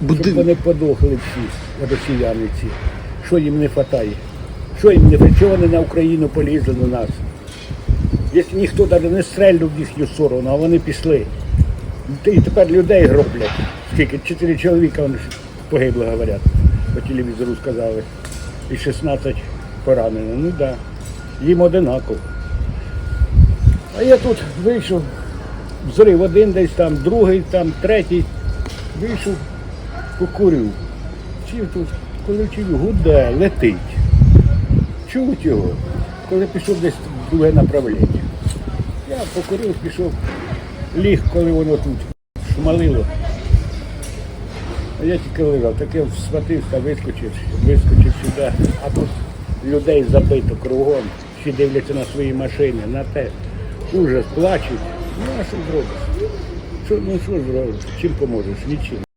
Щоб Будин... вони подохли всі, росіяни ці. Що їм не вистачає? Що їм не вистачає? Чого вони на Україну полізли на нас? Якщо ніхто навіть не стрельнув в їхню сторону, а вони пішли. І тепер людей гроблять. Скільки? Чотири чоловіка вони ж погибли, говорять. По телевізору сказали. І 16 поранено. Ну так. Да. Їм одинаково. А я тут вийшов, взрив один десь там, другий там, третій. Вийшов, покурив. Чив тут, коли чую, гуде, летить. Чуть його, коли пішов десь в друге направлення. Я покурив, пішов, ліг, коли воно тут шмалило. А я тільки лежав, таке схватився, вискочив, вискочив сюди, а тут людей забито кругом, всі дивляться на свої машини, на те. Ужас, плачуть. Ну а що зробиш? Що, ну що зробиш? Чим поможеш? Нічим.